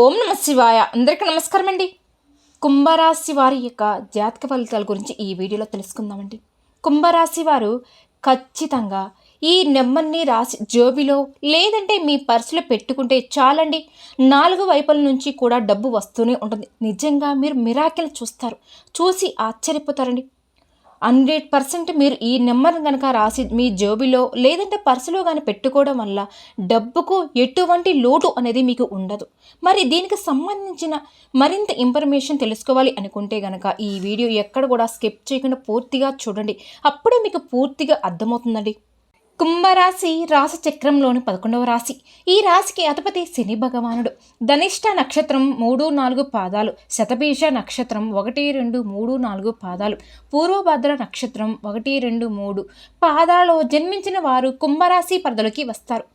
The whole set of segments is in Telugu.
ఓం నమ శివాయ. అందరికీ నమస్కారం అండి కుంభరాశి వారి యొక్క జాతక ఫలితాల గురించి ఈ వీడియోలో తెలుసుకుందామండి. కుంభరాశి వారు ఖచ్చితంగా ఈ నెమ్మర్ని రాసి జోబిలో లేదంటే మీ పర్సులో పెట్టుకుంటే చాలండి. నాలుగు వైపుల నుంచి కూడా డబ్బు వస్తూనే ఉంటుంది. నిజంగా మీరు మిరాకిల్ చూస్తారు. చూసి ఆశ్చర్యపోతారండి. హండ్రెడ్ పర్సెంట్ మీరు ఈ నెంబర్ కనుక రాసి మీ జోబిలో లేదంటే పర్సులో కానీ పెట్టుకోవడం వల్ల డబ్బుకు ఎటువంటి లోటు అనేది మీకు ఉండదు. మరి దీనికి సంబంధించిన మరింత ఇన్ఫర్మేషన్ తెలుసుకోవాలి అనుకుంటే కనుక ఈ వీడియో ఎక్కడ కూడా స్కిప్ చేయకుండా పూర్తిగా చూడండి. అప్పుడే మీకు పూర్తిగా అర్థమవుతుందండి. కుంభరాశి రాశిచక్రంలోని పదకొండవ రాశి. ఈ రాశికి అధిపతి శని భగవానుడు. ధనిష్ట నక్షత్రం మూడు నాలుగు పాదాలు. శతబీజ నక్షత్రం ఒకటి రెండు మూడు నాలుగు పాదాలు. పూర్వభద్ర నక్షత్రం ఒకటి రెండు మూడు పాదాలలో జన్మించిన వారు కుంభరాశి పరిధిలోకి వస్తారు.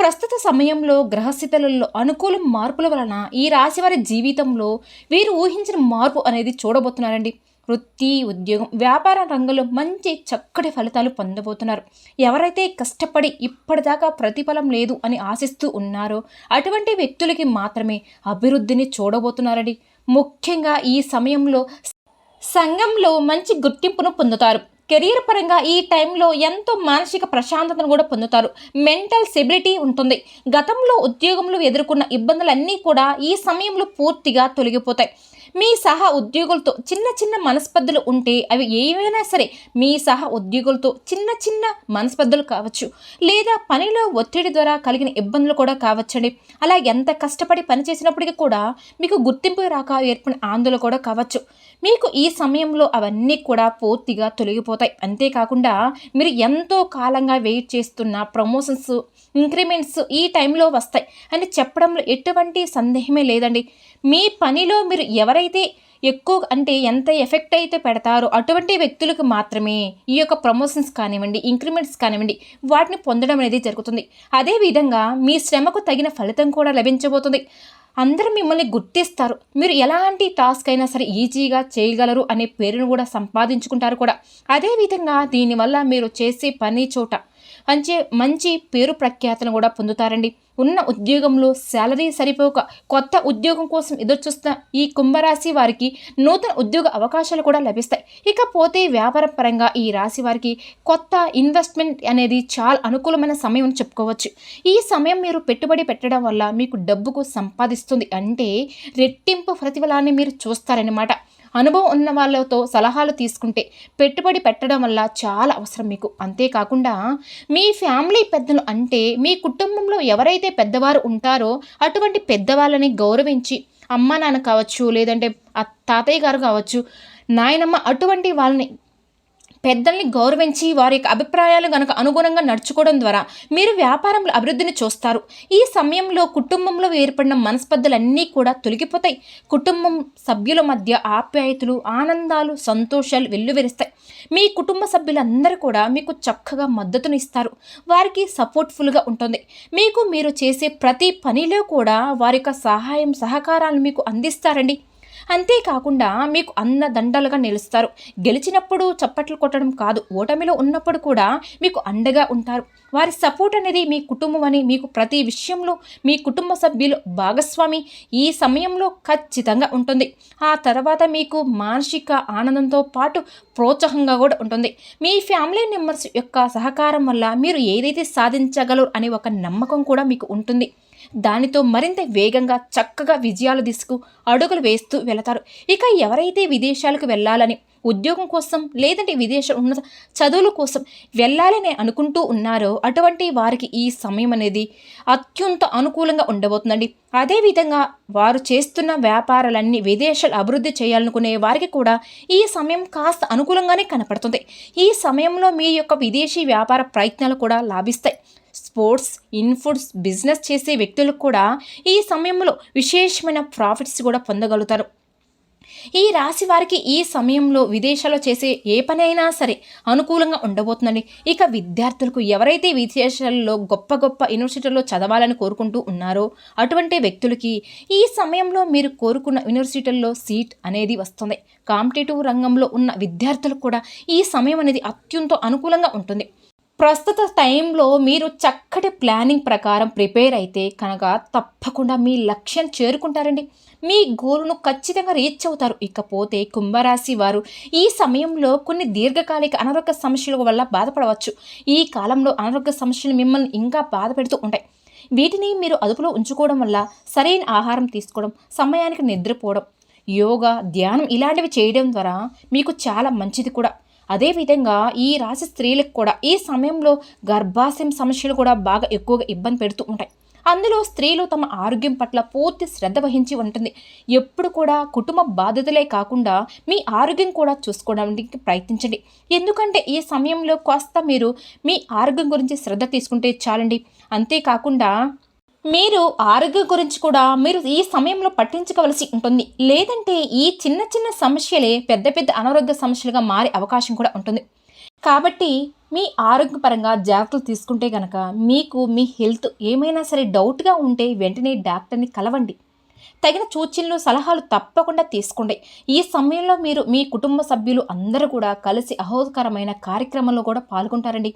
ప్రస్తుత సమయంలో గ్రహస్థితులలో అనుకూల మార్పుల వలన ఈ రాశి వారి జీవితంలో వీరు ఊహించిన మార్పు అనేది చూడబోతున్నారండి. వృత్తి ఉద్యోగం వ్యాపార రంగంలో మంచి చక్కటి ఫలితాలు పొందబోతున్నారు. ఎవరైతే కష్టపడి ఇప్పటిదాకా ప్రతిఫలం లేదు అని ఆశిస్తూ ఉన్నారో అటువంటి వ్యక్తులకి మాత్రమే అభివృద్ధిని చూడబోతున్నారని ముఖ్యంగా ఈ సమయంలో సంఘంలో మంచి గుర్తింపును పొందుతారు. కెరీర్ పరంగా ఈ టైంలో ఎంతో మానసిక ప్రశాంతతను కూడా పొందుతారు. మెంటల్ స్టెబిలిటీ ఉంటుంది. గతంలో ఉద్యోగంలో ఎదుర్కొన్న ఇబ్బందులన్నీ కూడా ఈ సమయంలో పూర్తిగా తొలగిపోతాయి. మీ సహా ఉద్యోగులతో చిన్న చిన్న మనస్పర్ధలు ఉంటే అవి ఏవైనా సరే మీ సహా ఉద్యోగులతో చిన్న చిన్న మనస్పర్ధలు కావచ్చు. లేదా పనిలో ఒత్తిడి ద్వారా కలిగిన ఇబ్బందులు కూడా కావచ్చండి. అలా ఎంత కష్టపడి పని చేసినప్పటికీ కూడా మీకు గుర్తింపు రాక ఏర్పడిన ఆందోళన కూడా కావచ్చు. మీకు ఈ సమయంలో అవన్నీ కూడా పూర్తిగా తొలగిపోతాయి. అంతేకాకుండా మీరు ఎంతో కాలంగా వెయిట్ చేస్తున్న ప్రమోషన్స్ ఇంక్రిమెంట్స్ ఈ టైంలో వస్తాయి. అని చెప్పడంలో ఎటువంటి సందేహమే లేదండి. మీ పనిలో మీరు ఎవరైతే ఎక్కువ అంటే ఎంత ఎఫెక్ట్ అయితే పెడతారో అటువంటి వ్యక్తులకు మాత్రమే ఈ యొక్క ప్రమోషన్స్ కానివ్వండి ఇంక్రిమెంట్స్ కానివ్వండి వాటిని పొందడం అనేది జరుగుతుంది. అదేవిధంగా మీ శ్రమకు తగిన ఫలితం కూడా లభించబోతుంది. అందరూ మిమ్మల్ని గుర్తిస్తారు. మీరు ఎలాంటి టాస్క్ అయినా సరే ఈజీగా చేయగలరు అనే పేరును కూడా సంపాదించుకుంటారు కూడా. అదేవిధంగా దీనివల్ల మీరు చేసే పని చోట మంచి మంచి పేరు ప్రఖ్యాతను కూడా పొందుతారండి. ఉన్న ఉద్యోగంలో శాలరీ సరిపోక కొత్త ఉద్యోగం కోసం ఎదురుచూస్తున్న ఈ కుంభరాశి వారికి నూతన ఉద్యోగ అవకాశాలు కూడా లభిస్తాయి. ఇకపోతే వ్యాపార పరంగా ఈ రాశి వారికి కొత్త ఇన్వెస్ట్మెంట్ అనేది చాలా అనుకూలమైన సమయం అని చెప్పుకోవచ్చు. ఈ సమయం మీరు పెట్టుబడి పెట్టడం వల్ల మీకు డబ్బుకు సంపాదిస్తుంది అంటే రెట్టింపు ప్రతిఫలాన్ని మీరు చూస్తారనమాట అనుభవం ఉన్న వాళ్ళతో సలహాలు తీసుకుంటే పెట్టుబడి పెట్టడం వల్ల చాలా అవసరం మీకు. అంతేకాకుండా మీ ఫ్యామిలీ పెద్దలు అంటే మీ కుటుంబంలో ఎవరైతే పెద్దవారు ఉంటారో అటువంటి పెద్దవాళ్ళని గౌరవించి అమ్మ నాన్న కావచ్చు లేదంటే తాతయ్య గారు కావచ్చు నాయనమ్మ అటువంటి వాళ్ళని పెద్దల్ని గౌరవించి వారి యొక్క అభిప్రాయాలు కనుక అనుగుణంగా నడుచుకోవడం ద్వారా మీరు వ్యాపారంలో అభివృద్ధిని చూస్తారు. ఈ సమయంలో కుటుంబంలో ఏర్పడిన మనస్పర్ధలన్నీ కూడా తొలగిపోతాయి. కుటుంబం సభ్యుల మధ్య ఆప్యాయతలు ఆనందాలు సంతోషాలు వెల్లువెరుస్తాయి. మీ కుటుంబ సభ్యులందరూ కూడా మీకు చక్కగా మద్దతును ఇస్తారు వారికి సపోర్ట్ఫుల్గా ఉంటుంది. మీకు మీరు చేసే ప్రతి పనిలో కూడా వారి యొక్క సహాయం సహకారాలు మీకు అందిస్తారండి. అంతేకాకుండా మీకు అన్నదండలుగా నిలుస్తారు. గెలిచినప్పుడు చప్పట్లు కొట్టడం కాదు. ఓటమిలో ఉన్నప్పుడు కూడా మీకు అండగా ఉంటారు. వారి సపోర్ట్ అనేది మీ కుటుంబం అని మీకు ప్రతి విషయంలో మీ కుటుంబ సభ్యులు భాగస్వామి ఈ సమయంలో ఖచ్చితంగా ఉంటుంది. ఆ తర్వాత మీకు మానసిక ఆనందంతో పాటు ప్రోత్సాహంగా కూడా ఉంటుంది. మీ ఫ్యామిలీ మెంబర్స్ యొక్క సహకారం వల్ల మీరు ఏదైతే సాధించగలరు అనే ఒక నమ్మకం కూడా మీకు ఉంటుంది. దానితో మరింత వేగంగా చక్కగా విజయాలు తీసుకు అడుగులు వేస్తూ వెళతారు. ఇక ఎవరైతే విదేశాలకు వెళ్ళాలని ఉద్యోగం కోసం లేదంటే విదేశ ఉన్నత చదువుల కోసం వెళ్ళాలని అనుకుంటూ ఉన్నారో అటువంటి వారికి ఈ సమయం అనేది అత్యంత అనుకూలంగా ఉండబోతుందండి. అదేవిధంగా వారు చేస్తున్న వ్యాపారాలన్నీ విదేశాలు అభివృద్ధి చేయాలనుకునే వారికి కూడా ఈ సమయం కాస్త అనుకూలంగానే కనపడుతుంది. ఈ సమయంలో మీ యొక్క విదేశీ వ్యాపార ప్రయత్నాలు కూడా లాభిస్తాయి. స్పోర్ట్స్ ఇన్ఫుడ్స్ బిజినెస్ చేసే వ్యక్తులకు కూడా ఈ సమయంలో విశేషమైన ప్రాఫిట్స్ కూడా పొందగలుగుతారు. ఈ రాశి వారికి ఈ సమయంలో విదేశాల్లో చేసే ఏ పనైనా సరే అనుకూలంగా ఉండబోతుందండి. ఇక విద్యార్థులకు ఎవరైతే విదేశాల్లో గొప్ప గొప్ప యూనివర్సిటీల్లో చదవాలని కోరుకుంటూ ఉన్నారో అటువంటి వ్యక్తులకి ఈ సమయంలో మీరు కోరుకున్న యూనివర్సిటీల్లో సీట్ అనేది వస్తుంది. కాంపిటేటివ్ రంగంలో ఉన్న విద్యార్థులకు కూడా ఈ సమయం అనేది అత్యంత అనుకూలంగా ఉంటుంది. ప్రస్తుత టైంలో మీరు చక్కటి ప్లానింగ్ ప్రకారం ప్రిపేర్ అయితే కనుక తప్పకుండా మీ లక్ష్యం చేరుకుంటారండి. మీ గోల్ను ఖచ్చితంగా రీచ్ అవుతారు. ఇకపోతే కుంభరాశి వారు ఈ సమయంలో కొన్ని దీర్ఘకాలిక అనారోగ్య సమస్యల వల్ల బాధపడవచ్చు. ఈ కాలంలో అనారోగ్య సమస్యలు మిమ్మల్ని ఇంకా బాధ పెడుతూ ఉంటాయి. వీటిని మీరు అదుపులో ఉంచుకోవడం వల్ల సరైన ఆహారం తీసుకోవడం సమయానికి నిద్రపోవడం యోగా ధ్యానం ఇలాంటివి చేయడం ద్వారా మీకు చాలా మంచిది కూడా. అదేవిధంగా ఈ రాశి స్త్రీలకు కూడా ఈ సమయంలో గర్భాశయం సమస్యలు కూడా బాగా ఎక్కువగా ఇబ్బంది పెడుతూ ఉంటాయి. అందులో స్త్రీలు తమ ఆరోగ్యం పట్ల పూర్తి శ్రద్ధ వహించి ఉంటుంది. ఎప్పుడు కూడా కుటుంబ బాధ్యతలే కాకుండా మీ ఆరోగ్యం కూడా చూసుకోవడానికి ప్రయత్నించండి. ఎందుకంటే ఈ సమయంలో కాస్త మీరు మీ ఆరోగ్యం గురించి శ్రద్ధ తీసుకుంటే చాలండి. అంతేకాకుండా మీరు ఆరోగ్యం గురించి కూడా మీరు ఈ సమయంలో పట్టించుకోవలసి ఉంటుంది. లేదంటే ఈ చిన్న చిన్న సమస్యలే పెద్ద పెద్ద అనారోగ్య సమస్యలుగా మారే అవకాశం కూడా ఉంటుంది. కాబట్టి మీ ఆరోగ్యపరంగా జాగ్రత్తలు తీసుకుంటే కనుక మీకు మీ హెల్త్ ఏమైనా సరే డౌట్గా ఉంటే వెంటనే డాక్టర్ని కలవండి. తగిన సూచనలు సలహాలు తప్పకుండా తీసుకోండి. ఈ సమయంలో మీరు మీ కుటుంబ సభ్యులు అందరూ కూడా కలిసి అహోదకరమైన కార్యక్రమంలో కూడా పాల్గొంటారండి.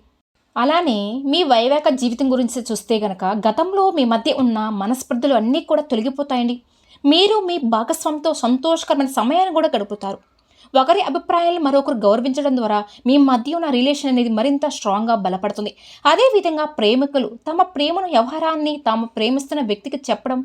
అలానే మీ వైవాహిక జీవితం గురించి చూస్తే గనక గతంలో మీ మధ్య ఉన్న మనస్పర్ధలు అన్నీ కూడా తొలగిపోతాయండి. మీరు మీ భాగస్వామితో సంతోషకరమైన సమయాన్ని కూడా గడుపుతారు. ఒకరి అభిప్రాయాలు మరొకరు గౌరవించడం ద్వారా మీ మధ్య ఉన్న రిలేషన్ అనేది మరింత స్ట్రాంగ్గా బలపడుతుంది. అదేవిధంగా ప్రేమికులు తమ ప్రేమను వ్యవహారాన్ని తాము ప్రేమిస్తున్న వ్యక్తికి చెప్పడం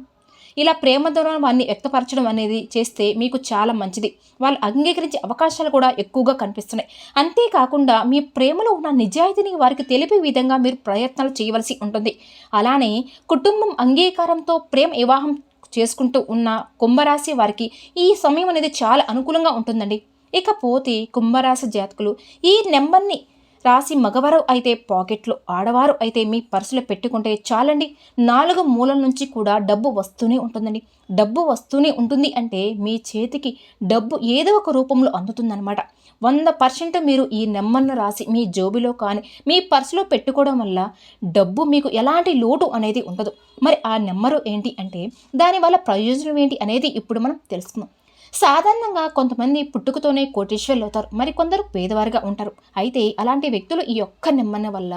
ఇలా ప్రేమ ద్వారా వారిని వ్యక్తపరచడం అనేది చేస్తే మీకు చాలా మంచిది. వాళ్ళు అంగీకరించే అవకాశాలు కూడా ఎక్కువగా కనిపిస్తున్నాయి. అంతేకాకుండా మీ ప్రేమలో ఉన్న నిజాయితీని వారికి తెలిపే విధంగా మీరు ప్రయత్నాలు చేయవలసి ఉంటుంది. అలానే కుటుంబం అంగీకారంతో ప్రేమ వివాహం చేసుకుంటూ ఉన్న కుంభరాశి వారికి ఈ సమయం అనేది చాలా అనుకూలంగా ఉంటుందండి. ఇకపోతే కుంభరాశి జాతకులు ఈ నెంబర్ని రాసి మగవారు అయితే పాకెట్లో ఆడవారు అయితే మీ పర్సులో పెట్టుకుంటే చాలండి. నాలుగు మూలల నుంచి కూడా డబ్బు వస్తూనే ఉంటుందండి. డబ్బు వస్తూనే ఉంటుంది అంటే మీ చేతికి డబ్బు ఏదో ఒక రూపంలో అందుతుందన్నమాట. వంద పర్సెంట్ మీరు ఈ నెంబర్ను రాసి మీ జోబిలో కానీ మీ పర్సులో పెట్టుకోవడం వల్ల డబ్బు మీకు ఎలాంటి లోటు అనేది ఉండదు. మరి ఆ నెంబరు ఏంటి అంటే దానివల్ల ప్రయోజనం ఏంటి అనేది ఇప్పుడు మనం తెలుసుకుందాం. సాధారణంగా కొంతమంది పుట్టుకతోనే కోటేశ్వర్లు అవుతారు మరి కొందరు పేదవారిగా ఉంటారు. అయితే అలాంటి వ్యక్తులు ఈ ఒక్క నిమ్మన్న వల్ల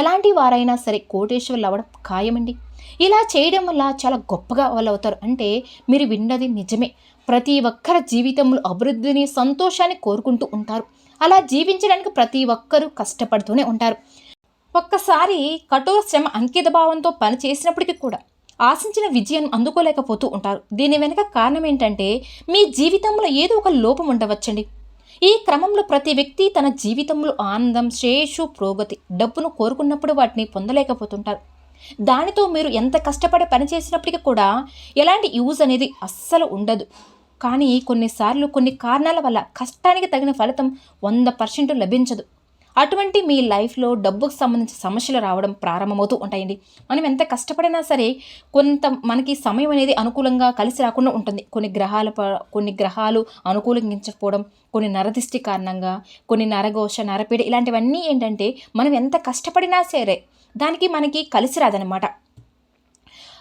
ఎలాంటి వారైనా సరే కోటేశ్వర్లు అవ్వడం ఖాయమండి. ఇలా చేయడం వల్ల చాలా గొప్పగా వాళ్ళు అవుతారు అంటే మీరు విన్నది నిజమే. ప్రతి ఒక్కరి జీవితంలో అభివృద్ధిని సంతోషాన్ని కోరుకుంటూ ఉంటారు. అలా జీవించడానికి ప్రతి ఒక్కరూ కష్టపడుతూనే ఉంటారు. ఒక్కసారి కఠోర శ్రమ అంకిత భావంతో పని చేసినప్పటికీ కూడా ఆశించిన విజయం అందుకోలేకపోతూ ఉంటారు. దీని వెనుక కారణం ఏంటంటే మీ జీవితంలో ఏదో ఒక లోపం ఉండవచ్చండి. ఈ క్రమంలో ప్రతి వ్యక్తి తన జీవితంలో ఆనందం శ్రేయస్సు ప్రోగతి డబ్బును కోరుకున్నప్పుడు వాటిని పొందలేకపోతుంటారు. దానితో మీరు ఎంత కష్టపడి పనిచేసినప్పటికీ కూడా ఎలాంటి యూజ్ అనేది అస్సలు ఉండదు. కానీ కొన్నిసార్లు కొన్ని కారణాల వల్ల కష్టానికి తగిన ఫలితం వంద పర్సెంట్ లభించదు. అటువంటి మీ లైఫ్లో డబ్బుకు సంబంధించిన సమస్యలు రావడం ప్రారంభమవుతూ ఉంటాయండి. మనం ఎంత కష్టపడినా సరే కొంత మనకి సమయం అనేది అనుకూలంగా కలిసి రాకుండా ఉంటుంది. కొన్ని గ్రహాల కొన్ని గ్రహాలు అనుకూలించకపోవడం కొన్ని నరదిష్టి కారణంగా కొన్ని నరఘోష నరపీడ ఇలాంటివన్నీ ఏంటంటే మనం ఎంత కష్టపడినా సరే దానికి మనకి కలిసి రాదనమాట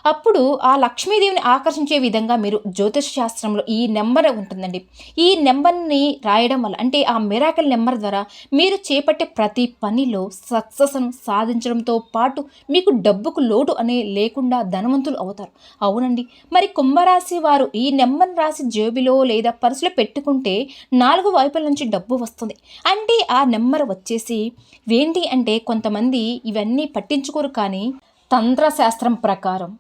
అప్పుడు ఆ లక్ష్మీదేవిని ఆకర్షించే విధంగా మీరు జ్యోతిష శాస్త్రంలో ఈ నెంబర్ ఉంటుందండి. ఈ నెంబర్ని రాయడం వల్ల అంటే ఆ మిరాకల్ నెంబర్ ద్వారా మీరు చేపట్టే ప్రతి పనిలో సక్సెస్ను సాధించడంతో పాటు మీకు డబ్బుకు లోటు అనే లేకుండా ధనవంతులు అవుతారు. అవునండి. మరి కుంభరాశి వారు ఈ నెంబర్ రాసి జేబులో లేదా పర్సులో పెట్టుకుంటే నాలుగు వైపుల నుంచి డబ్బు వస్తుంది. అంటే ఆ నెంబర్ వచ్చేసి ఏంటి అంటే కొంతమంది ఇవన్నీ పట్టించుకోరు కానీ తంత్రశాస్త్రం ప్రకారం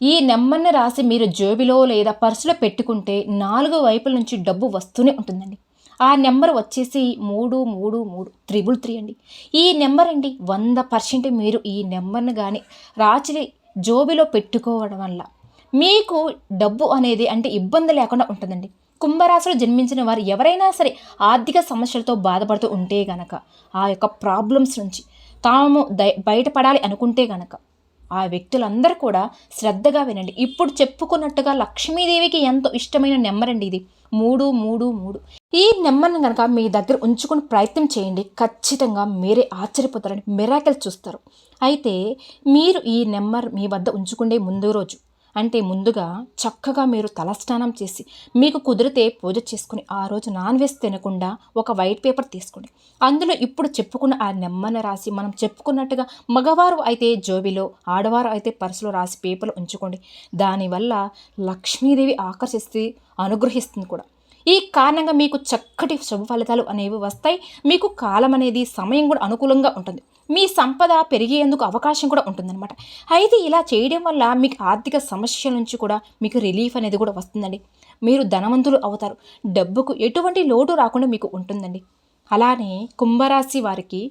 ఈ నెంబర్ని రాసి మీరు జేబులో లేదా పర్సులో పెట్టుకుంటే నాలుగు వైపుల నుంచి డబ్బు వస్తూనే ఉంటుందండి. ఆ నెంబర్ వచ్చేసి మూడు మూడు మూడు త్రిబుల్ త్రీ అండి. ఈ నెంబర్ అండి వంద పర్సెంట్ మీరు ఈ నెంబర్ని కానీ రాచి జోబిలో పెట్టుకోవడం వల్ల మీకు డబ్బు అనేది అంటే ఇబ్బంది లేకుండా ఉంటుందండి. కుంభరాశిలో జన్మించిన వారు ఎవరైనా సరే ఆర్థిక సమస్యలతో బాధపడుతూ ఉంటే గనక ఆ యొక్క ప్రాబ్లమ్స్ నుంచి తాము బయటపడాలి అనుకుంటే గనక ఆ వ్యక్తులందరూ కూడా శ్రద్ధగా వినండి. ఇప్పుడు చెప్పుకున్నట్టుగా లక్ష్మీదేవికి ఎంతో ఇష్టమైన నెంబర్ అండి ఇది. మూడు మూడు మూడు. ఈ నెంబర్ని కనుక మీ దగ్గర ఉంచుకుని ప్రయత్నం చేయండి. ఖచ్చితంగా మీరే ఆశ్చర్యపోతారని మిరాకల్ చూస్తారు. అయితే మీరు ఈ నెంబర్ మీ వద్ద ఉంచుకునే ముందు రోజు అంటే ముందుగా చక్కగా మీరు తలస్నానం చేసి మీకు కుదిరితే పూజ చేసుకుని ఆ రోజు నాన్ వెజ్ తినకుండా ఒక వైట్ పేపర్ తీసుకోండి. అందులో ఇప్పుడు చెప్పుకున్న ఆ నెమ్మన రాసి మనం చెప్పుకున్నట్టుగా మగవారు అయితే జోబిలో ఆడవారు అయితే పర్సులో రాసి పేపర్లు ఉంచుకోండి. దానివల్ల లక్ష్మీదేవి ఆకర్షిస్తే అనుగ్రహిస్తుంది కూడా. ఈ కారణంగా మీకు చక్కటి శుభ ఫలితాలు అనేవి వస్తాయి. మీకు కాలం అనేది సమయం కూడా అనుకూలంగా ఉంటుంది. మీ సంపద పెరిగేందుకు అవకాశం కూడా ఉంటుందన్నమాట. అయితే ఇలా చేయడం వల్ల మీకు ఆర్థిక సమస్యల నుంచి కూడా మీకు రిలీఫ్ అనేది కూడా వస్తుందండి. మీరు ధనవంతులు అవుతారు. డబ్బుకు ఎటువంటి లోటు రాకుండా మీకు ఉంటుందండి. అలానే కుంభరాశి వారికి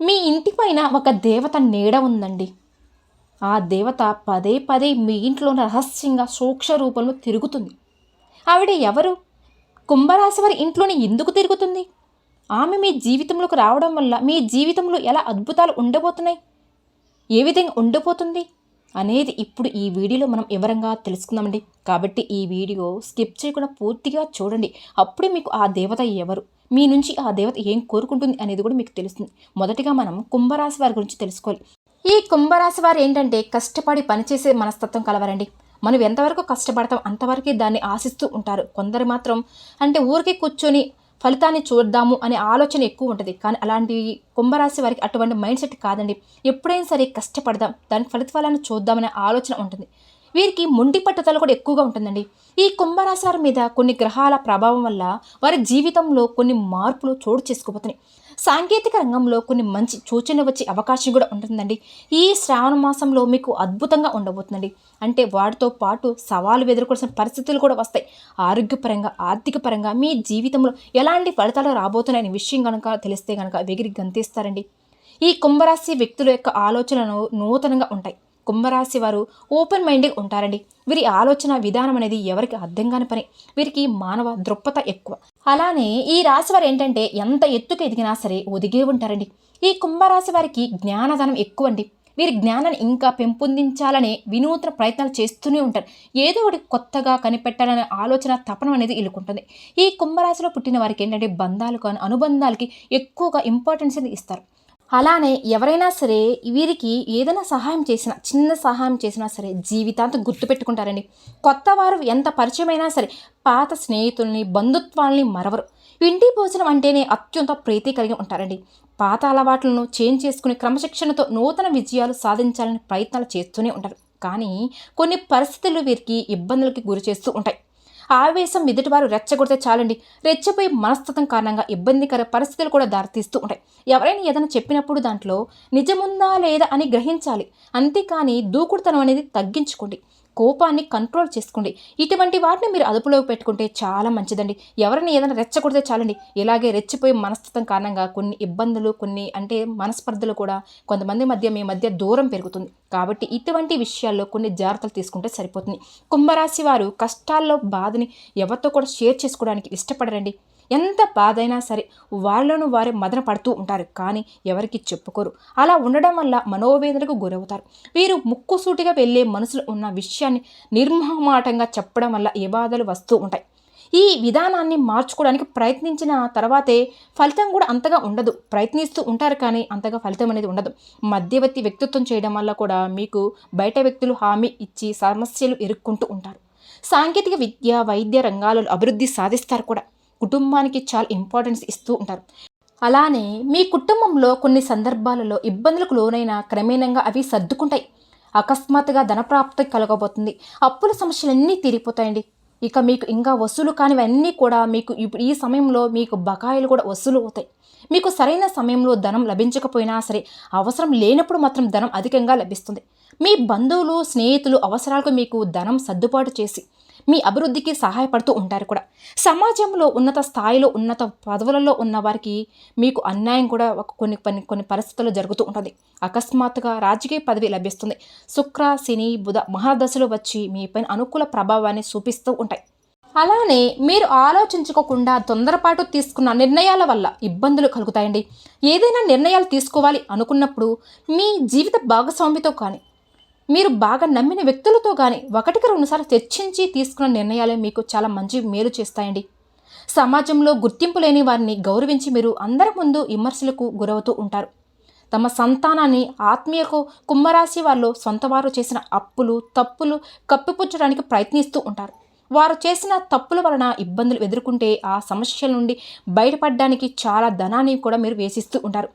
మీ ఇంటి పైన ఒక దేవత నీడ ఉందండి. ఆ దేవత పదే పదే మీ ఇంట్లో రహస్యంగా సూక్ష రూపంలో తిరుగుతుంది. ఆవిడ ఎవరు? కుంభరాశి వారి ఇంట్లోనే ఎందుకు తిరుగుతుంది? ఆమె మీ జీవితంలోకి రావడం వల్ల మీ జీవితంలో ఎలా అద్భుతాలు ఉండబోతున్నాయి? ఏ విధంగా ఉండబోతుంది? అనేది ఇప్పుడు ఈ వీడియోలో మనం వివరంగా తెలుసుకుందామండి. కాబట్టి ఈ వీడియో స్కిప్ చేయకుండా పూర్తిగా చూడండి. అప్పుడే మీకు ఆ దేవత ఎవరు? మీ నుంచి ఆ దేవత ఏం కోరుకుంటుంది అనేది కూడా మీకు తెలుస్తుంది. మొదటిగా మనం కుంభరాశి వారి గురించి తెలుసుకోవాలి. ఈ కుంభరాశి వారు ఏంటంటే కష్టపడి పనిచేసే మనస్తత్వం కలవరండి. మనం ఎంతవరకు కష్టపడతాం అంతవరకే దాన్ని ఆశిస్తూ ఉంటారు. కొందరు మాత్రం అంటే ఊరికే కూర్చొని ఫలితాన్ని చూద్దాము అనే ఆలోచన ఎక్కువ ఉంటుంది. కానీ అలాంటి కుంభరాశి వారికి అటువంటి మైండ్ సెట్ కాదండి. ఎప్పుడైనా సరే కష్టపడదాం. దాని ఫలితాలను చూద్దామనే ఆలోచన ఉంటుంది. వీరికి మొండి పట్టుదల కూడా ఎక్కువగా ఉంటుందండి. ఈ కుంభరాశి వారి మీద కొన్ని గ్రహాల ప్రభావం వల్ల వారి జీవితంలో కొన్ని మార్పులు చోటు చేసుకోబోతున్నాయి. సాంకేతిక రంగంలో కొన్ని మంచి సూచనలు వచ్చే అవకాశం కూడా ఉంటుందండి. ఈ శ్రావణ మాసంలో మీకు అద్భుతంగా ఉండబోతుందండి. అంటే వాటితో పాటు సవాలు ఎదుర్కోవాల్సిన పరిస్థితులు కూడా వస్తాయి. ఆరోగ్యపరంగా ఆర్థిక పరంగా మీ జీవితంలో ఎలాంటి ఫలితాలు రాబోతున్నాయనే విషయం కనుక తెలిస్తే కనుక వెగిరి గంతేస్తారండి. ఈ కుంభరాశి వ్యక్తుల యొక్క ఆలోచనలు నూతనంగా ఉంటాయి. కుంభరాశి వారు ఓపెన్ మైండ్గా ఉంటారండి. వీరి ఆలోచన విధానం అనేది ఎవరికి అర్థం కాని పని. వీరికి మానవ దృక్పథ ఎక్కువ. అలానే ఈ రాశి వారు ఏంటంటే ఎంత ఎత్తుకు ఎదిగినా సరే ఒదిగే ఉంటారండి. ఈ కుంభరాశి వారికి జ్ఞానధనం ఎక్కువ అండి వీరి జ్ఞానాన్ని ఇంకా పెంపొందించాలనే వినూత్న ప్రయత్నాలు చేస్తూనే ఉంటారు. ఏదో ఒకటి కొత్తగా కనిపెట్టాలనే ఆలోచన తపనం అనేది ఇల్లుకుంటుంది ఈ కుంభరాశిలో పుట్టిన వారికి ఏంటంటే బంధాలు కానీ అనుబంధాలకి ఎక్కువగా ఇంపార్టెన్స్ అనేది ఇస్తారు. అలానే ఎవరైనా సరే వీరికి ఏదైనా సహాయం చేసినా చిన్న సహాయం చేసినా సరే జీవితాంతం గుర్తుపెట్టుకుంటారండి కొత్త వారు ఎంత పరిచయమైనా సరే పాత స్నేహితుల్ని బంధుత్వాల్ని మరవరు. ఇంటి భోజనం అంటేనే అత్యంత ప్రీతి కలిగి ఉంటారండి. పాత అలవాట్లను చేంజ్ చేసుకుని క్రమశిక్షణతో నూతన విజయాలు సాధించాలని ప్రయత్నాలు చేస్తూనే ఉంటారు. కానీ కొన్ని పరిస్థితులు వీరికి ఇబ్బందులకి గురి చేస్తూ ఉంటాయి. ఆవేశం ఎదుటివారు రెచ్చగొడితే చాలండి. రెచ్చపోయి మనస్తత్వం కారణంగా ఇబ్బందికర పరిస్థితులు కూడా దారితీస్తూ ఉంటాయి. ఎవరైనా ఏదైనా చెప్పినప్పుడు దాంట్లో నిజముందా లేదా అని గ్రహించాలి. అంతేకాని దూకుడుతనం అనేది తగ్గించుకోండి. కోపాన్ని కంట్రోల్ చేసుకోండి. ఇటువంటి వాటిని మీరు అదుపులో పెట్టుకుంటే చాలా మంచిదండి. ఎవరిని ఏదైనా రెచ్చగొడితే చాలండి. ఇలాగే రెచ్చిపోయి మనస్తత్వం కారణంగా కొన్ని ఇబ్బందులు కొన్ని అంటే మనస్పర్ధలు కూడా కొంతమంది మధ్య మీ మధ్య దూరం పెరుగుతుంది. కాబట్టి ఇటువంటి విషయాల్లో కొన్ని జాగ్రత్తలు తీసుకుంటే సరిపోతుంది. కుంభరాశి వారు కష్టాల్లో బాధని ఎవరితో కూడా షేర్ చేసుకోవడానికి ఇష్టపడరండి. ఎంత బాధైనా సరే వాళ్ళను వారే మదన పడుతూ ఉంటారు కానీ ఎవరికి చెప్పుకోరు. అలా ఉండడం వల్ల మనోవేదనకు గురవుతారు. వీరు ముక్కుసూటిగా వెళ్ళే మనసులో ఉన్న విషయాన్ని నిర్మహమాటంగా చెప్పడం వల్ల ఏ బాధలు వస్తూ ఉంటాయి. ఈ విధానాన్ని మార్చుకోవడానికి ప్రయత్నించిన తర్వాతే ఫలితం కూడా అంతగా ఉండదు. ప్రయత్నిస్తూ ఉంటారు కానీ అంతగా ఫలితం అనేది ఉండదు. మధ్యవర్తి వ్యక్తిత్వం చేయడం వల్ల కూడా మీకు బయట వ్యక్తులు హామీ ఇచ్చి సమస్యలు ఎదుర్కొంటూ ఉంటారు. సాంకేతిక విద్య వైద్య రంగాలలో అభివృద్ధి సాధిస్తారు కూడా. కుటుంబానికి చాలా ఇంపార్టెన్స్ ఇస్తూ ఉంటారు. అలానే మీ కుటుంబంలో కొన్ని సందర్భాలలో ఇబ్బందులకు లోనైన క్రమేణంగా అవి సర్దుకుంటాయి. అకస్మాత్తుగా ధనప్రాప్తి కలగబోతుంది. అప్పుల సమస్యలన్నీ తీరిపోతాయండి. ఇక మీకు ఇంకా వసూలు కానివన్నీ కూడా మీకు ఇప్పుడు ఈ సమయంలో మీకు బకాయిలు కూడా వసూలు అవుతాయి. మీకు సరైన సమయంలో ధనం లభించకపోయినా సరే అవసరం లేనప్పుడు మాత్రం ధనం అధికంగా లభిస్తుంది. మీ బంధువులు స్నేహితులు అవసరాలకు మీకు ధనం సర్దుబాటు చేసి మీ అభివృద్ధికి సహాయపడుతూ ఉంటారు కూడా. సమాజంలో ఉన్నత స్థాయిలో ఉన్నత పదవులలో ఉన్న వారికి మీకు అన్యాయం కూడా ఒక కొన్ని కొన్ని కొన్ని పరిస్థితుల్లో జరుగుతూ ఉంటుంది. అకస్మాత్తుగా రాజకీయ పదవి లభిస్తుంది. శుక్ర శని బుధ మహాదశలు వచ్చి మీపైన అనుకూల ప్రభావాన్ని చూపిస్తూ ఉంటాయి. అలానే మీరు ఆలోచించుకోకుండా తొందరపాటు తీసుకున్న నిర్ణయాల వల్ల ఇబ్బందులు కలుగుతాయండి. ఏదైనా నిర్ణయాలు తీసుకోవాలి అనుకున్నప్పుడు మీ జీవిత భాగస్వామితో కానీ మీరు బాగా నమ్మిన వ్యక్తులతో కానీ ఒకటికి రెండుసార్లు చర్చించి తీసుకున్న నిర్ణయాలే మీకు చాలా మంచి మేలు చేస్తాయండి. సమాజంలో గుర్తింపు లేని వారిని గౌరవించి మీరు అందరి ముందు విమర్శలకు గురవుతూ ఉంటారు. తమ సంతానాన్ని ఆత్మీయకు కుంభరాశి వారిలో సొంతవారు చేసిన అప్పులు తప్పులు కప్పిపుచ్చడానికి ప్రయత్నిస్తూ ఉంటారు. వారు చేసిన తప్పుల వలన ఇబ్బందులు ఎదుర్కొంటే ఆ సమస్యల నుండి బయటపడడానికి చాలా ధనాన్ని కూడా మీరు వేసిస్తూ ఉంటారు.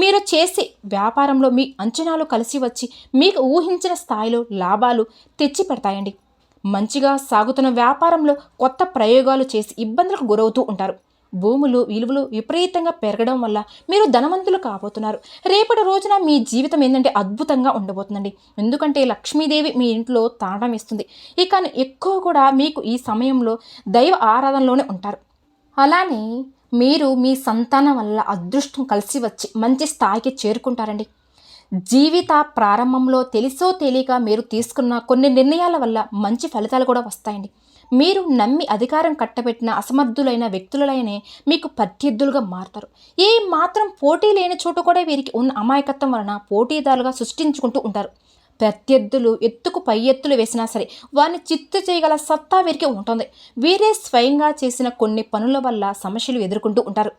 మీరు చేసే వ్యాపారంలో మీ అంచనాలు కలిసి వచ్చి మీకు ఊహించిన స్థాయిలో లాభాలు తెచ్చి పెడతాయండి మంచిగా సాగుతున్న వ్యాపారంలో కొత్త ప్రయోగాలు చేసి ఇబ్బందులకు గురవుతూ ఉంటారు. భూములు విలువలు విపరీతంగా పెరగడం వల్ల మీరు ధనవంతులు కాబోతున్నారు. రేపటి రోజున మీ జీవితం ఏంటంటే అద్భుతంగా ఉండబోతుందండి. ఎందుకంటే లక్ష్మీదేవి మీ ఇంట్లో తాండం ఇస్తుంది ఇక ఎక్కువ కూడా మీకు ఈ సమయంలో దైవ ఆరాధనలోనే ఉంటారు. అలానే మీరు మీ సంతానం వల్ల అదృష్టం కలిసి వచ్చి మంచి స్థాయికి చేరుకుంటారండి. జీవిత ప్రారంభంలో తెలుసో తెలియక మీరు తీసుకున్న కొన్ని నిర్ణయాల వల్ల మంచి ఫలితాలు కూడా వస్తాయండి. మీరు నమ్మి అధికారం కట్టబెట్టిన అసమర్థులైన వ్యక్తులైనే మీకు ప్రత్యర్థులుగా మారుతారు. ఏ మాత్రం పోటీ లేని చోట కూడా వీరికి ఉన్న అమాయకత్వం వలన పోటీదారులుగా సృష్టించుకుంటూ ఉంటారు. ప్రత్యర్థులు ఎత్తుకు పై ఎత్తులు వేసినా సరే వారిని చిత్తు చేయగల సత్తా వీరికి ఉంటుంది. వీరే స్వయంగా చేసిన కొన్ని పనుల వల్ల సమస్యలు ఎదుర్కొంటూ ఉంటారు.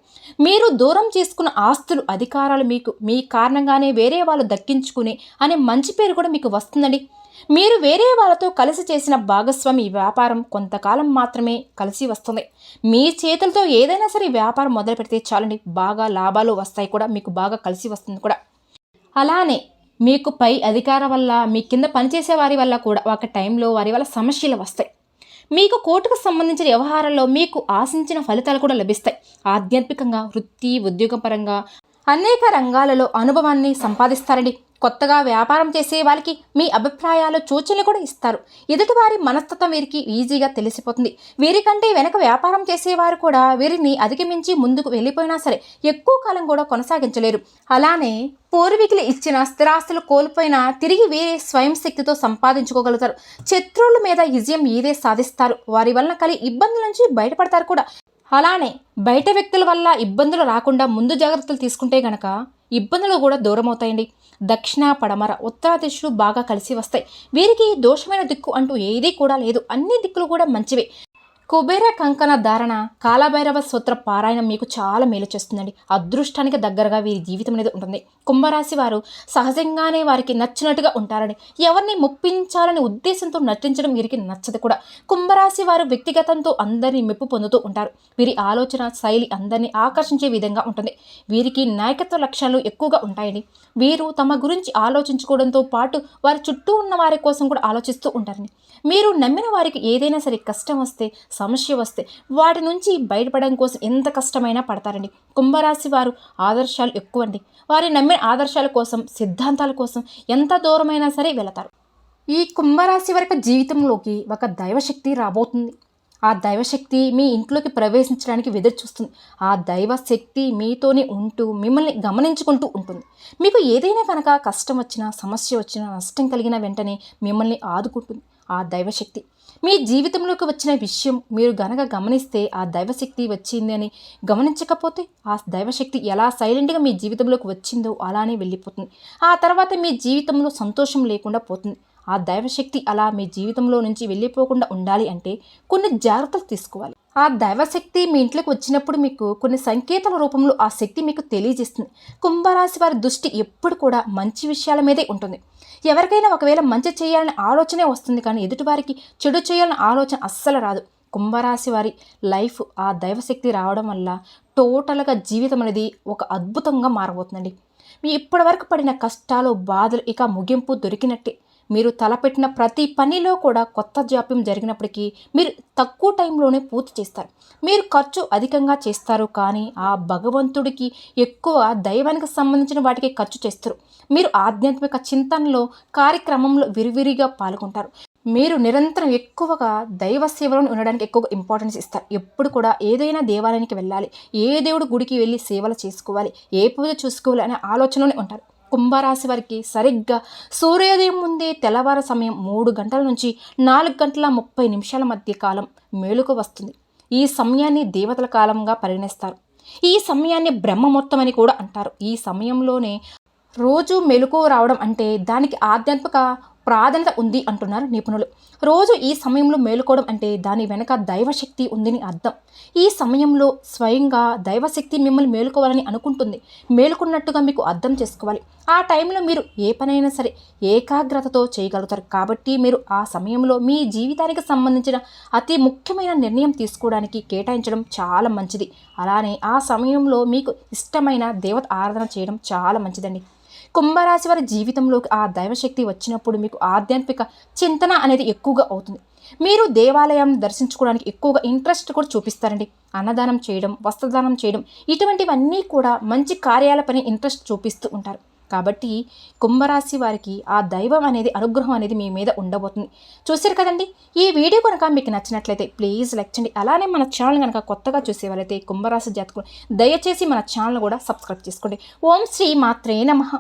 మీరు దూరం చేసుకున్న ఆస్తులు అధికారాలు మీకు మీ కారణంగానే వేరే వాళ్ళు దక్కించుకుని అనే మంచి పేరు కూడా మీకు వస్తుందండి. మీరు వేరే వాళ్ళతో కలిసి చేసిన భాగస్వామి వ్యాపారం కొంతకాలం మాత్రమే కలిసి వస్తుంది. మీ చేతులతో ఏదైనా సరే వ్యాపారం మొదలు పెడితే చాలండి బాగా లాభాలు వస్తాయి కూడా మీకు బాగా కలిసి వస్తుంది కూడా. అలానే మీకు పై అధికారం వల్ల మీ కింద పనిచేసే వారి వల్ల కూడా ఒక టైంలో వారి వల్ల సమస్యలు వస్తాయి. మీకు కోర్టుకు సంబంధించిన వ్యవహారాల్లో మీకు ఆశించిన ఫలితాలు కూడా లభిస్తాయి. ఆధ్యాత్మికంగా వృత్తి ఉద్యోగపరంగా అనేక రంగాలలో అనుభవాన్ని సంపాదిస్తారండి. కొత్తగా వ్యాపారం చేసే వాళ్ళకి మీ అభిప్రాయాలు సూచనలు కూడా ఇస్తారు. ఎదుటివారి మనస్తత్వం వీరికి ఈజీగా తెలిసిపోతుంది. వీరికంటే వెనక వ్యాపారం చేసేవారు కూడా వీరిని అధిగమించి ముందుకు వెళ్ళిపోయినా సరే ఎక్కువ కాలం కూడా కొనసాగించలేరు. అలానే పూర్వీకులు ఇచ్చిన స్థిరాస్తులు కోల్పోయినా తిరిగి వేరే స్వయం శక్తితో సంపాదించుకోగలుగుతారు. శత్రువుల మీద విజయం ఇదే సాధిస్తారు. వారి వలన కలిగి ఇబ్బందుల నుంచి బయటపడతారు కూడా. అలానే బయట వ్యక్తుల వల్ల ఇబ్బందులు రాకుండా ముందు జాగ్రత్తలు తీసుకుంటే గనక ఇబ్బందులు కూడా దూరం అవుతాయండి దక్షిణ పడమర ఉత్తర దిశలు బాగా కలిసి వస్తాయి. వీరికి దోషమైన దిక్కు అంటూ ఏదీ కూడా లేదు. అన్ని దిక్కులు కూడా మంచివే. కుబేర కంకణ ధారణ కాలభైరవ సూత్ర పారాయణం మీకు చాలా మేలు చేస్తుందండి. అదృష్టానికి దగ్గరగా వీరి జీవితం అనేది ఉంటుంది. కుంభరాశి వారు సహజంగానే వారికి నచ్చినట్టుగా ఉంటారని ఎవరిని ముప్పించాలని ఉద్దేశంతో నటించడం వీరికి నచ్చదు కూడా. కుంభరాశి వారు వ్యక్తిగతంతో అందరినీ మెప్పు పొందుతూ ఉంటారు. వీరి ఆలోచన శైలి అందరినీ ఆకర్షించే విధంగా ఉంటుంది. వీరికి నాయకత్వ లక్ష్యాలు ఎక్కువగా ఉంటాయండి. వీరు తమ గురించి ఆలోచించుకోవడంతో పాటు వారి చుట్టూ ఉన్న వారి కోసం కూడా ఆలోచిస్తూ ఉంటారండి. మీరు నమ్మిన వారికి ఏదైనా సరే కష్టం వస్తే సమస్య వస్తే వాటి నుంచి బయటపడడం కోసం ఎంత కష్టమైనా పడతారండి. కుంభరాశి వారు ఆదర్శాలు ఎక్కువ అండి. వారి నమ్మిన ఆదర్శాల కోసం సిద్ధాంతాల కోసం ఎంత దూరమైనా సరే వెళతారు. ఈ కుంభరాశి వరకు జీవితంలోకి ఒక దైవశక్తి రాబోతుంది. ఆ దైవశక్తి మీ ఇంట్లోకి ప్రవేశించడానికి ఎదురు చూస్తుంది ఆ దైవశక్తి మీతోనే ఉంటూ మిమ్మల్ని గమనించుకుంటూ ఉంటుంది. మీకు ఏదైనా కనుక కష్టం వచ్చినా సమస్య వచ్చినా నష్టం కలిగిన వెంటనే మిమ్మల్ని ఆదుకుంటుంది. ఆ దైవశక్తి మీ జీవితంలోకి వచ్చిన విషయం మీరు గనక గమనిస్తే ఆ దైవశక్తి వచ్చింది అని గమనించకపోతే ఆ దైవశక్తి ఎలా సైలెంట్గా మీ జీవితంలోకి వచ్చిందో అలానే వెళ్ళిపోతుంది. ఆ తర్వాత మీ జీవితంలో సంతోషం లేకుండా పోతుంది. ఆ దైవశక్తి అలా మీ జీవితంలో నుంచి వెళ్ళిపోకుండా ఉండాలి అంటే కొన్ని జాగ్రత్తలు తీసుకోవాలి. ఆ దైవశక్తి మీ ఇంట్లోకి వచ్చినప్పుడు మీకు కొన్ని సంకేతాల రూపంలో ఆ శక్తి మీకు తెలియజేస్తుంది. కుంభరాశి వారి దృష్టి ఎప్పుడు కూడా మంచి విషయాల మీదే ఉంటుంది. ఎవరికైనా ఒకవేళ మంచి చేయాలనే ఆలోచనే వస్తుంది కానీ ఎదుటివారికి చెడు చేయాలనే ఆలోచన అస్సలు రాదు. కుంభరాశి వారి లైఫ్ ఆ దైవశక్తి రావడం వల్ల టోటల్గా జీవితం అనేది ఒక అద్భుతంగా మారబోతుందండి. మీ ఇప్పటివరకు పడిన కష్టాలు బాధలు ఇక ముగింపు దొరికినట్టే. మీరు తలపెట్టిన ప్రతి పనిలో కూడా కొత్త జాప్యం జరిగినప్పటికీ మీరు తక్కువ టైంలోనే పూర్తి చేస్తారు. మీరు ఖర్చు అధికంగా చేస్తారు కానీ ఆ భగవంతుడికి ఎక్కువ దైవానికి సంబంధించిన వాటికి ఖర్చు చేస్తారు. మీరు ఆధ్యాత్మిక చింతనలో కార్యక్రమంలో విరివిరిగా పాల్గొంటారు. మీరు నిరంతరం ఎక్కువగా దైవ సేవలో ఉండడానికి ఎక్కువగా ఇంపార్టెన్స్ ఇస్తారు. ఎప్పుడు కూడా ఏదైనా దేవాలయానికి వెళ్ళాలి. ఏ దేవుడు గుడికి వెళ్ళి సేవలు చేసుకోవాలి. ఏ పూజ చూసుకోవాలి అనే ఆలోచనలోనే ఉంటారు. కుంభరాశి వారికి సరిగ్గా సూర్యోదయం ముందే తెల్లవారు సమయం మూడు గంటల నుంచి నాలుగు గంటల ముప్పై నిమిషాల మధ్య కాలం మేలుకు వస్తుంది. ఈ సమయాన్ని దేవతల కాలంగా పరిగణిస్తారు. ఈ సమయాన్ని బ్రహ్మ మొత్తం అని కూడా అంటారు. ఈ సమయంలోనే రోజు మెలకు రావడం అంటే దానికి ఆధ్యాత్మిక ప్రాధాన్యత ఉంది అంటున్నారు నిపుణులు. రోజు ఈ సమయంలో మేలుకోవడం అంటే దాని వెనక దైవశక్తి ఉందని అర్థం. ఈ సమయంలో స్వయంగా దైవశక్తి మిమ్మల్ని మేలుకోవాలని అనుకుంటుంది. మేలుకున్నట్టుగా మీకు అర్థం చేసుకోవాలి. ఆ టైంలో మీరు ఏ పనైనా సరే ఏకాగ్రతతో చేయగలుగుతారు. కాబట్టి మీరు ఆ సమయంలో మీ జీవితానికి సంబంధించిన అతి ముఖ్యమైన నిర్ణయం తీసుకోవడానికి కేటాయించడం చాలా మంచిది. అలానే ఆ సమయంలో మీకు ఇష్టమైన దేవత ఆరాధన చేయడం చాలా మంచిదండి. కుంభరాశి వారి జీవితంలోకి ఆ దైవశక్తి వచ్చినప్పుడు మీకు ఆధ్యాత్మిక చింతన అనేది ఎక్కువగా అవుతుంది. మీరు దేవాలయం దర్శించుకోవడానికి ఎక్కువగా ఇంట్రెస్ట్ కూడా చూపిస్తారండి. అన్నదానం చేయడం వస్త్రదానం చేయడం ఇటువంటివన్నీ కూడా మంచి కార్యాలపైన ఇంట్రెస్ట్ చూపిస్తూ ఉంటారు. కాబట్టి కుంభరాశి వారికి ఆ దైవం అనేది అనుగ్రహం అనేది మీ మీద ఉండబోతుంది. చూసారు కదండి? ఈ వీడియో కనుక మీకు నచ్చినట్లయితే ప్లీజ్ లైక్ చేయండి. అలానే మన ఛానల్ కనుక కొత్తగా చూసేవారైతే కుంభరాశి జాతకులు దయచేసి మన ఛానల్ కూడా సబ్స్క్రైబ్ చేసుకోండి. ఓం శ్రీ మాత్రే నమః.